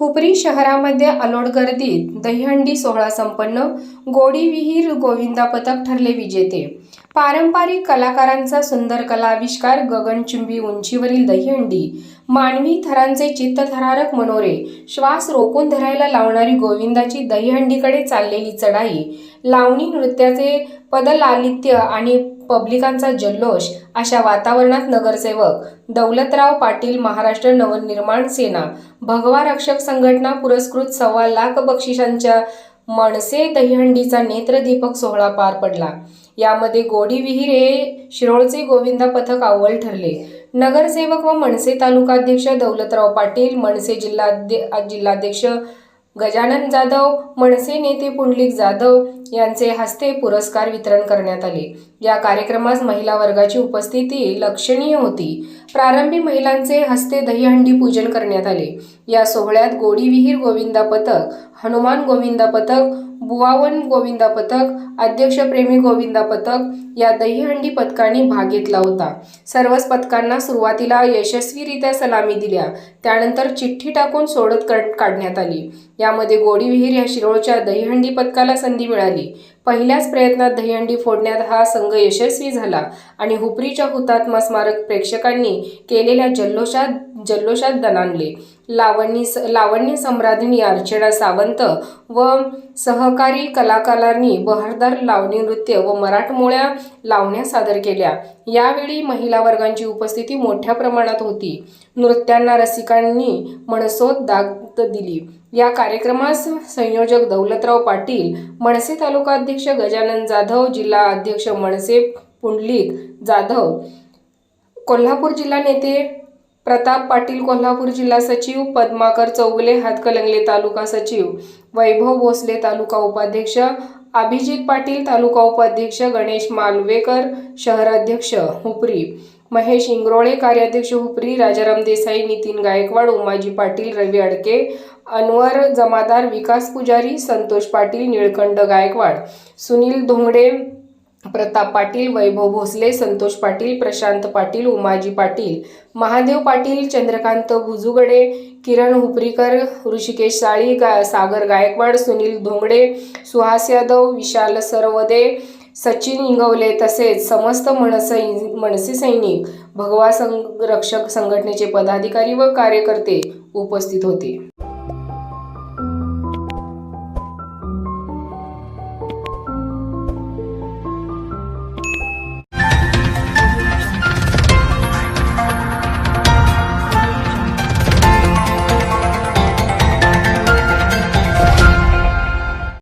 हुपरी शहरामध्ये अलोट गर्दीत दहीहंडी सोहळा संपन्न गोडी विहीर गोविंदा पथक ठरले विजेते. पारंपरिक कलाकारांचा सुंदर कलाविष्कार गगनचुंबी उंचीवरील दहीहंडी मानवी थरांचे चित्तथरारक मनोरे श्वास रोखून धरायला लावणारी गोविंदाची दहीहंडीकडे चाललेली चढाई लावणी नृत्याचे पदलालित्य आणि पब्लिकांचा जल्लोष अशा वातावरणात नगरसेवक दौलतराव पाटील महाराष्ट्र नवनिर्माण सेना भगवा रक्षक संघटना पुरस्कृत सव्वा लाख बक्षिसांच्या मनसे दहीहंडीचा नेत्रदीपक सोहळा पार पडला. यामध्ये गोडी विहीर हे शिरोळचे गोविंदा पथक अव्वल ठरले. नगरसेवक व मनसे तालुकाध्यक्ष दौलतराव पाटील मनसे जिल्हाध्य जिल्हाध्यक्ष गजानन जाधव मनसे नेते पुंडलिक जाधव यांचे हस्ते पुरस्कार वितरण करण्यात आले. या कार्यक्रमास महिला वर्गाची उपस्थिती लक्षणीय होती. प्रारंभी महिलांचे हस्ते दहीहंडी पूजन करण्यात आले. या सोहळ्यात गोडीविहीर गोविंदा पथक हनुमान गोविंदा पथक बुवावन गोविंदा पथक अध्यक्ष प्रेमी गोविंदा पथक या दहीहंडी पथकांनी भाग घेतला होता. सर्वच पथकांना सुरुवातीला यशस्वीरित्या सलामी दिल्या. त्यानंतर चिठ्ठी टाकून सोडत कर- काढण्यात आली. यामध्ये गोडी विहीर या शिरोळच्या दहीहंडी पथकाला संधी मिळाली. पहिल्याच प्रयत्नात दहीहंडी फोडण्यात हा संघ यशस्वी झाला आणि हुपरीच्या हुतात्मा स्मारक प्रेक्षकांनी केलेल्या जल्लोषात जल्लोषात दणाणले. लावणी लावण्य सम्राज्ञी अर्चना सावंत व सहकारी कलाकारांनी बहारदार लावणी नृत्य व मराठमोळ्या लावण्या सादर केल्या. यावेळी महिला वर्गांची उपस्थिती मोठ्या प्रमाणात होती. नृत्यांना रसिकांनी मनसोत दाद दिली. या कार्यक्रमास संयोजक दौलतराव पाटील मनसे तालुका अध्यक्ष गजानन जाधव जिल्हा अध्यक्ष मनसे पुंडलिक जाधव कोल्हापूर जिल्हा नेते प्रताप पाटील कोल्हापूर जिल्हा सचिव पद्माकर चौगले हातकलंगले तालुका सचिव वैभव भोसले तालुका उपाध्यक्ष अभिजित पाटील तालुका उपाध्यक्ष गणेश मालवेकर शहराध्यक्ष हुपरी महेश इंगरोळे कार्याध्यक्ष हुपरी राजाराम देसाई नितीन गायकवाड उमाजी पाटील रवी अडके अनवर जमादार विकास पुजारी संतोष पाटील निळकंठ गायकवाड सुनील धोंगडे प्रताप पाटील वैभव भोसले संतोष पाटील प्रशांत पाटील उमाजी पाटील महादेव पाटील चंद्रकांत भुजुगडे किरण हुपरीकर ऋषिकेश साळी गा सागर गायकवाड सुनील धोंगडे सुहास यादव विशाल सरवदे सचिन इंगवले तसेच समस्त मनसै मनसे सैनिक भगवा संरक्षक संघटनेचे पदाधिकारी व कार्यकर्ते उपस्थित होते.